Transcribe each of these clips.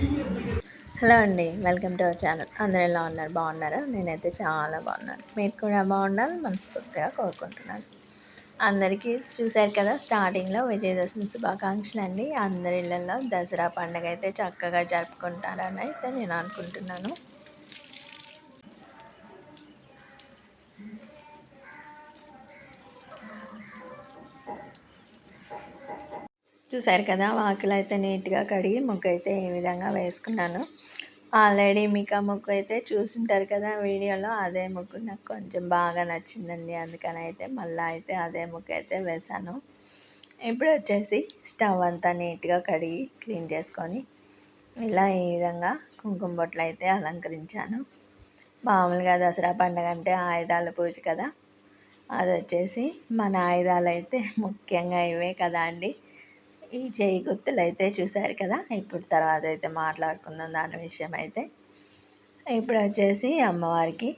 Hello అండి welcome to our channel. అందరూ ఎలా ఉన్నారు? బాగున్నారా? నేనైతే చాలా బాగున్నాను. మీరు కూడా బాగున్నారు మనస్ఫూర్తిగా కోరుకుంటున్నాను. అందరికీ చూశారు కదా స్టార్టింగ్లో విజయదశమి శుభాకాంక్షలు అండి. అందరి ఇళ్ళల్లో దసరా పండుగ అయితే చక్కగా జరుపుకుంటారని అయితే నేను అనుకుంటున్నాను. చూసారు కదా వాకిలు అయితే నీట్గా కడిగి ముగ్గు అయితే ఈ విధంగా వేసుకున్నాను. ఆల్రెడీ మీకు ఆ ముగ్గు అయితే చూసుంటారు కదా వీడియోలో అదే ముగ్గు నాకు కొంచెం బాగా నచ్చిందండి. అందుకని అయితే మళ్ళీ అయితే అదే ముగ్గు అయితే వేశాను. ఇప్పుడు వచ్చేసి స్టవ్ అంతా నీట్గా కడిగి క్లీన్ చేసుకొని ఇలా ఈ విధంగా కుంకుమ బొట్లు అయితే అలంకరించాను. మామూలుగా దసరా పండుగ అంటే ఆయుధాల పూజ కదా అది వచ్చేసి మన ఆయుధాలు అయితే ముఖ్యంగా ఇవే కదా అండి. ఈ చేయి గుర్తులు అయితే చూశారు కదా? ఇప్పుడు తర్వాత అయితే మాట్లాడుకుందాం దాని విషయం అయితే ఇప్పుడు వచ్చేసి అమ్మవారికి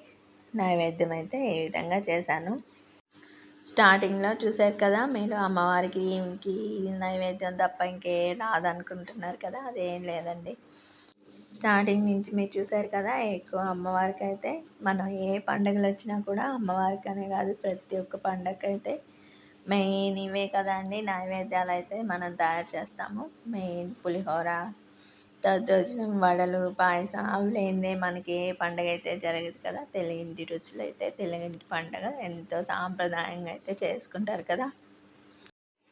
నైవేద్యం అయితే ఈ విధంగా చేశాను. స్టార్టింగ్లో చూశారు కదా మీరు అమ్మవారికి ఈమెకి నైవేద్యం తప్ప ఇంకే రాదనుకుంటున్నారు కదా? అదేం లేదండి. స్టార్టింగ్ నుంచి మీరు చూశారు కదా ఎక్కువ అమ్మవారికి అయితే మనం ఏ పండుగలు వచ్చినా కూడా అమ్మవారికి అనే కాదు ప్రతి ఒక్క పండగ అయితే మెయిన్ ఇవే కదండి. నైవేద్యాలు అయితే మనం తయారు చేస్తాము. మెయిన్ పులిహోర దద్దోజనం వడలు పాయసం అవి లేనిదే మనకి ఏ పండగ అయితే జరగదు కదా. తెలుగింటి రుచులు అయితే తెలుగింటి పండగ ఎంతో సాంప్రదాయంగా అయితే చేసుకుంటారు కదా.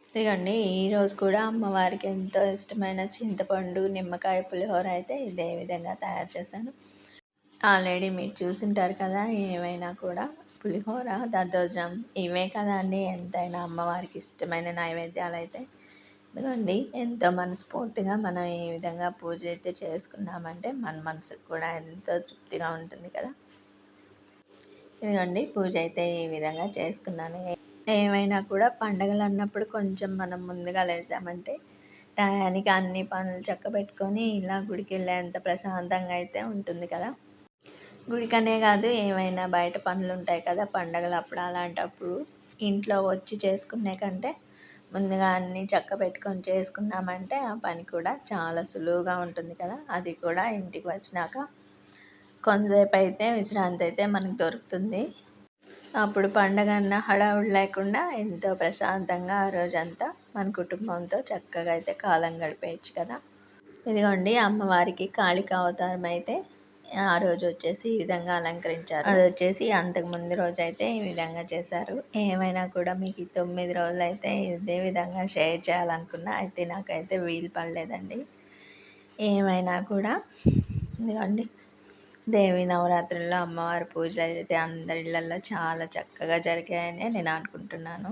ఇదిగండి ఈరోజు కూడా అమ్మవారికి ఎంతో ఇష్టమైన చింతపండు నిమ్మకాయ పులిహోర అయితే ఇదే విధంగా తయారు చేశాను. ఆల్రెడీ మీరు చూసుంటారు కదా ఏమైనా కూడా పులిహోర దద్దోజనం ఇవే కదండి ఎంతైనా అమ్మవారికి ఇష్టమైన నైవేద్యాలు అయితే ఇదిగోండి ఎంతో మనస్ఫూర్తిగా మనం ఏ విధంగా పూజ అయితే చేసుకున్నామంటే మన మనసుకు కూడా ఎంతో తృప్తిగా ఉంటుంది కదా. ఇదిగోండి పూజ అయితే ఈ విధంగా చేసుకున్నాను. ఏమైనా కూడా పండగలు అన్నప్పుడు కొంచెం మనం ముందుగా లేచామంటే టయానికి అన్ని పనులు చక్కబెట్టుకొని ఇలా గుడికి వెళ్ళేంత ప్రశాంతంగా అయితే ఉంటుంది కదా. గుడికనే కాదు ఏమైనా బయట పనులు ఉంటాయి కదా పండగలు అప్పుడు అలాంటప్పుడు ఇంట్లో వచ్చి చేసుకునే కంటే ముందుగా అన్నీ చక్క పెట్టుకొని చేసుకున్నామంటే ఆ పని కూడా చాలా సులువుగా ఉంటుంది కదా. అది కూడా ఇంటికి వచ్చినాక కొంతసేపు అయితే విశ్రాంతి అయితే మనకు దొరుకుతుంది. అప్పుడు పండగ అన్న హడావుడి లేకుండా ఎంతో ప్రశాంతంగా ఆ రోజంతా మన కుటుంబంతో చక్కగా అయితే కాలం గడిపేయచ్చు కదా. ఇదిగోండి అమ్మవారికి కాళిక అవతారం అయితే ఆ రోజు వచ్చేసి ఈ విధంగా అలంకరించారు. అది వచ్చేసి అంతకు ముందు రోజు అయితే ఈ విధంగా చేశారు. ఏమైనా కూడా మీకు తొమ్మిది రోజులు అయితే ఇదే విధంగా షేర్ చేయాలనుకున్నా అయితే నాకైతే వీలు పడలేదండి. ఏమైనా కూడా ఇదిగోండి. దేవి నవరాత్రుల్లో అమ్మవారి పూజలు అయితే అందరి ఇళ్ళల్లో చాలా చక్కగా జరిగాయని నేను అనుకుంటున్నాను.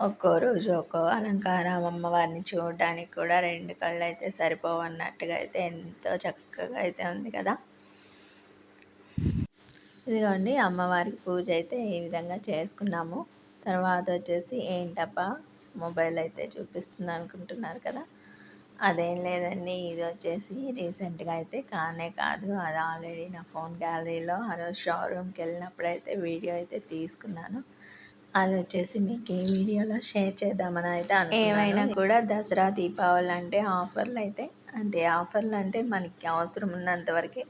ఒక్కో రోజు ఒక్కో అలంకారం అమ్మవారిని చూడడానికి కూడా రెండు కళ్ళు అయితే సరిపోవన్నట్టుగా అయితే ఎంతో చక్కగా అయితే ఉంది కదా. ఇదిగోండి అమ్మవారికి పూజ అయితే ఈ విధంగా చేసుకున్నాము. తర్వాత వచ్చేసి ఏంటప్ప మొబైల్ అయితే చూపిస్తుంది అనుకుంటున్నారు కదా. అదేం లేదండి ఇది వచ్చేసి రీసెంట్గా అయితే కానే కాదు. అది ఆల్రెడీ నా ఫోన్ గ్యాలరీలో ఆ రోజు షోరూమ్కి వెళ్ళినప్పుడు అయితే వీడియో అయితే తీసుకున్నాను. అది వచ్చేసి మీకు ఈ వీడియోలో షేర్ చేద్దామని అయితే ఏమైనా కూడా దసరా దీపావళి అంటే ఆఫర్లు అయితే అంటే ఆఫర్లు అంటే మనకి అవసరం ఉన్నంత వరకే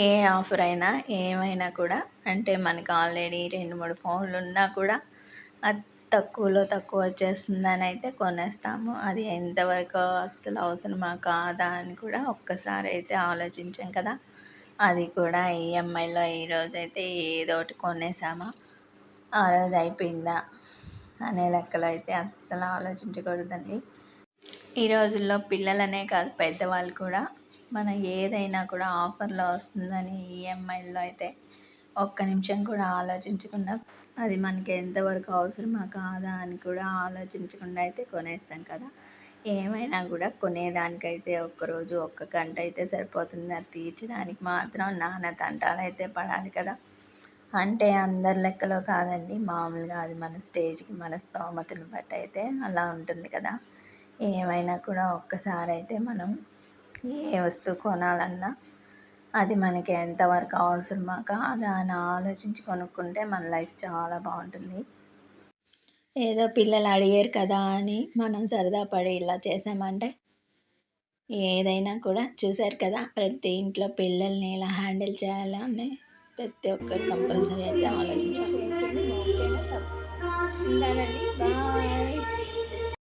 ఏ ఆఫర్ అయినా ఏమైనా కూడా. అంటే మనకు ఆల్రెడీ రెండు మూడు ఫోన్లు ఉన్నా కూడా అది తక్కువలో తక్కువ వచ్చేస్తుందని అయితే కొనేస్తాము. అది ఎంతవరకు అస్సలు అవసరమా కాదా అని కూడా ఒక్కసారి అయితే ఆలోచించాం కదా. అది కూడా ఈఎంఐలో ఈరోజు అయితే ఏదో ఒకటి కొనేసామా. ఆ రోజు అయిపోయిందా అనే లెక్కలో అయితే అస్సలు ఆలోచించకూడదండి. ఈ రోజుల్లో పిల్లలనే కాదు పెద్దవాళ్ళు కూడా మనం ఏదైనా కూడా ఆఫర్లో వస్తుందని ఈఎంఐలో అయితే ఒక్క నిమిషం కూడా ఆలోచించకుండా అది మనకి ఎంతవరకు అవసరమా కాదా అని కూడా ఆలోచించకుండా అయితే కొనేస్తాం కదా. ఏమైనా కూడా కొనేదానికైతే ఒక్కరోజు ఒక్క గంట అయితే సరిపోతుంది. అది తీర్చడానికి మాత్రం నాన్న తంటాలు అయితే పడాలి కదా. అంటే అందరి లెక్కలో కాదండి మామూలుగా అది మన స్టేజ్కి మన స్తోమతను బట్టి అయితే అలా ఉంటుంది కదా. ఏమైనా కూడా ఒక్కసారి అయితే మనం ఏ వస్తువు కొనాలన్నా అది మనకి ఎంతవరకు అవసరమా కాదా అని ఆలోచించి కొనుక్కుంటే మన లైఫ్ చాలా బాగుంటుంది. ఏదో పిల్లలు అడిగారు కదా అని మనం సరదా పడి ఇలా చేసామంటే ఏదైనా కూడా చూశారు కదా ప్రతి ఇంట్లో పిల్లల్ని ఎలా హ్యాండిల్ చేయాలని ప్రతి ఒక్కరు కంపల్సరీ అయితే ఆలోచించాలి.